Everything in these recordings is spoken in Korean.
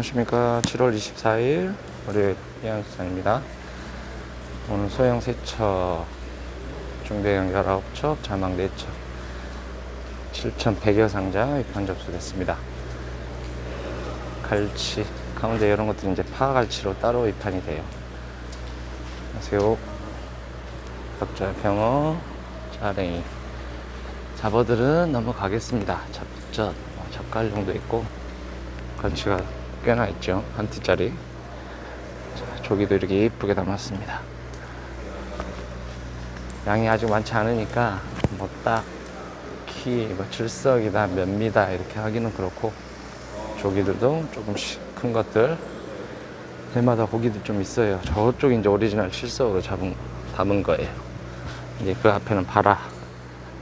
안녕하십니까. 7월 24일 월요일 해양수산입니다. 오늘 소형 3척 중대형 19척 자막 4척 7,100여 상자 입판 접수됐습니다. 갈치 가운데 이런 것들이 이제 파갈치로 따로 입판이 돼요. 안녕하세요. 덕자 병어 짜랭이. 잡어들은 넘어가겠습니다. 잡젓 뭐 젓갈 정도 있고 갈치가 꽤나 있죠. 한 티짜리. 자, 조기도 이렇게 예쁘게 담았습니다. 양이 아직 많지 않으니까 뭐 딱히 뭐 질석이다 몇 미다 이렇게 하기는 그렇고 조기들도 조금씩 큰 것들. 해마다 고기도 좀 있어요. 저쪽 이제 오리지널 칠석으로 잡은 담은 거예요. 이제 그 앞에는 바라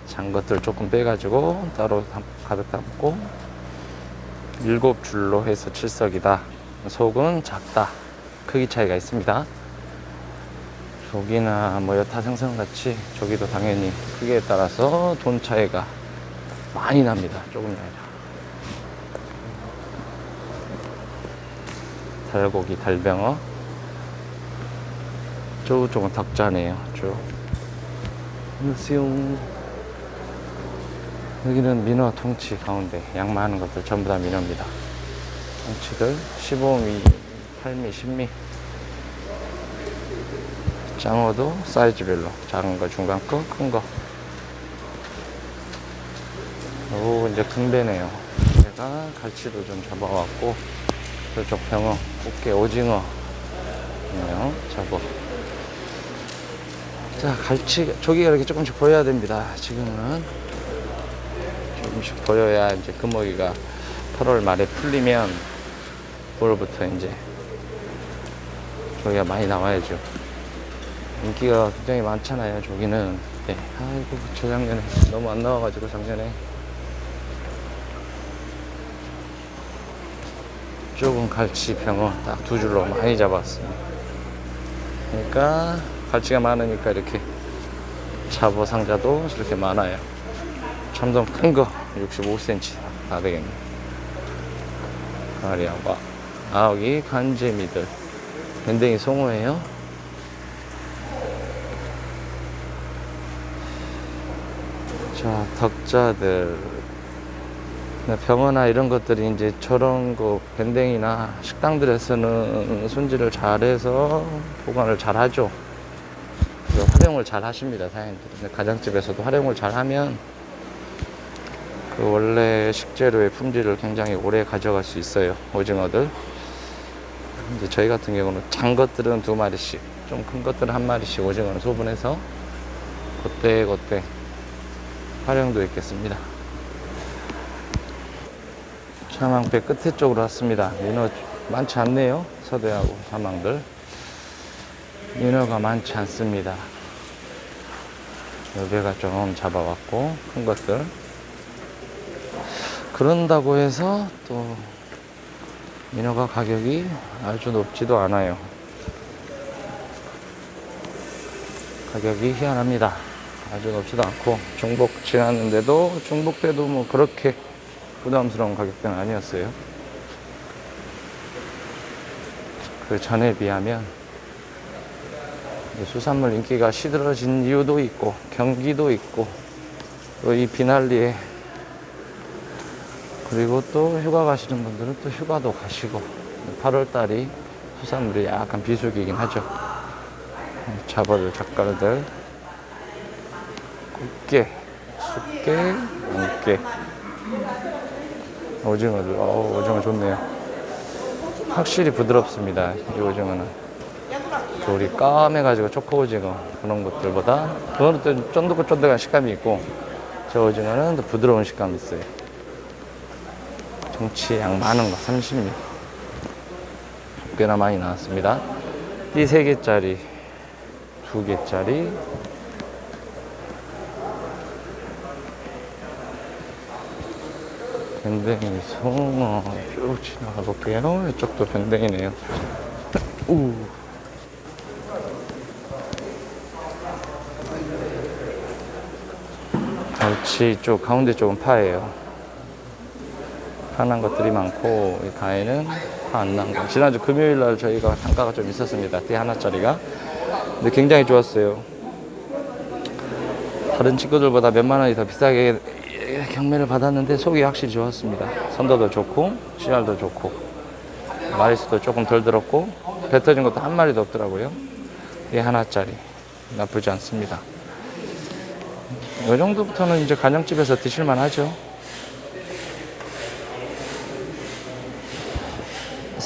잔 것들 조금 빼가지고 따로 담- 가득 담고 일곱 줄로 해서 칠석이다. 속은 작다. 크기 차이가 있습니다. 조기나 뭐 여타 생선 같이 조기도 당연히 크기에 따라서 돈 차이가 많이 납니다. 조금이 아니라. 달고기, 달병어. 저쪽은 덕자네요. 쭉. 안녕하세요. 여기는 민어 통치 가운데 양 많은 것들 전부 다 민어입니다. 통치들 15미, 8미, 10미. 장어도 사이즈별로 작은 거, 중간 거, 큰 거. 오 이제 금배네요. 제가 갈치도 좀 잡아왔고 저쪽 병어, 꽃게, 오징어 네요 잡어. 자 갈치 조기가 이렇게 조금씩 보여야 됩니다. 지금은 조금씩 보여야 이제 금어기가 8월 말에 풀리면 9월부터 이제 조기가 많이 나와야죠. 인기가 굉장히 많잖아요, 조기는. 네. 아이고, 저작년에 너무 안 나와가지고 작년에. 조금 갈치 병어 딱 두 줄로 많이 잡았어요. 그러니까 갈치가 많으니까 이렇게 잡어 상자도 이렇게 많아요. 참돔 큰 거 65cm 다 되겠네. 가리아와 아욱이 간재미들 밴댕이 송어예요. 자 덕자들 네, 병어나 이런 것들이 이제 저런 거 밴댕이나 식당들에서는 손질을 잘해서 보관을 잘하죠. 활용을 잘 하십니다 사장님들. 근데 가정집에서도 활용을 잘 하면 그 원래 식재료의 품질을 굉장히 오래 가져갈 수 있어요. 오징어들. 이제 저희 같은 경우는 장 것들은 두 마리씩, 좀 큰 것들은 한 마리씩 오징어는 소분해서 그때 그때 활용도 있겠습니다. 사망배 끝에 쪽으로 왔습니다. 민어 많지 않네요. 서대하고 사망들. 민어가 많지 않습니다. 여배가 좀 잡아왔고 큰 것들. 그런다고 해서 또 민어가 가격이 아주 높지도 않아요. 가격이 희한합니다. 아주 높지도 않고 중복 지났는데도 중복 때도 뭐 그렇게 부담스러운 가격대는 아니었어요. 그 전에 비하면 이 수산물 인기가 시들어진 이유도 있고 경기도 있고 또 이 비난리에 그리고 또 휴가 가시는 분들은 또 휴가도 가시고 8월 달이 수산물이 약간 비수기이긴 하죠. 잡어들, 젓갈들, 꽃게, 숙게, 안게, 오징어들. 어, 오징어 좋네요. 확실히 부드럽습니다. 이 오징어는. 돌이 까매가지고 초코 오징어 그런 것들보다 그거는 또 쫀득쫀득한 식감이 있고 저 오징어는 더 부드러운 식감이 있어요. 정치 양 많은 거 30미 꽤나 많이 나왔습니다. 이 3개짜리 2개짜리. 밴댕이 송어 쭉 지나가 볼게요 이쪽도 밴댕이네요. 우. 갈치 쪽 가운데 쪽은 파예요 파는 것들이 많고 이 가에는 파 안 난 거. 지난주 금요일 날 저희가 단가가 좀 있었습니다. 띠 하나짜리가. 근데 굉장히 좋았어요. 다른 친구들보다 몇만 원이 더 비싸게 경매를 받았는데 속이 확실히 좋았습니다. 선도도 좋고 씨알도 좋고 마리수도 조금 덜 들었고 배 터진 것도 한 마리도 없더라고요. 이 하나짜리 나쁘지 않습니다. 이 정도부터는 이제 간장집에서 드실만 하죠.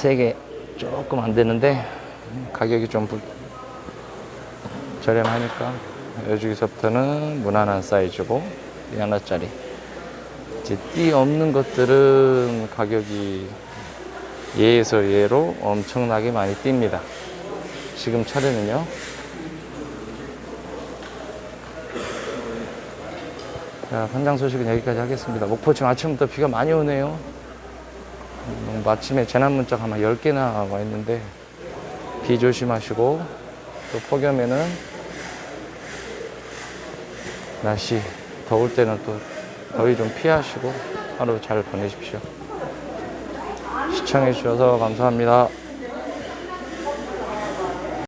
세개 조금 안 되는데 가격이 좀 부- 저렴하니까 여기서부터는 무난한 사이즈고 이 하나짜리. 이제 띠 없는 것들은 가격이 예에서 예로 엄청나게 많이 뜁니다. 지금 차례는요. 자 현장 소식은 여기까지 하겠습니다. 목포 지금 아침부터 비가 많이 오네요 음, 아침에 재난 문자가 아마 10개나 와 있는데 비 조심하시고 또 폭염에는 날씨 더울 때는 또 더위 좀 피하시고 하루 잘 보내십시오. 시청해 주셔서 감사합니다.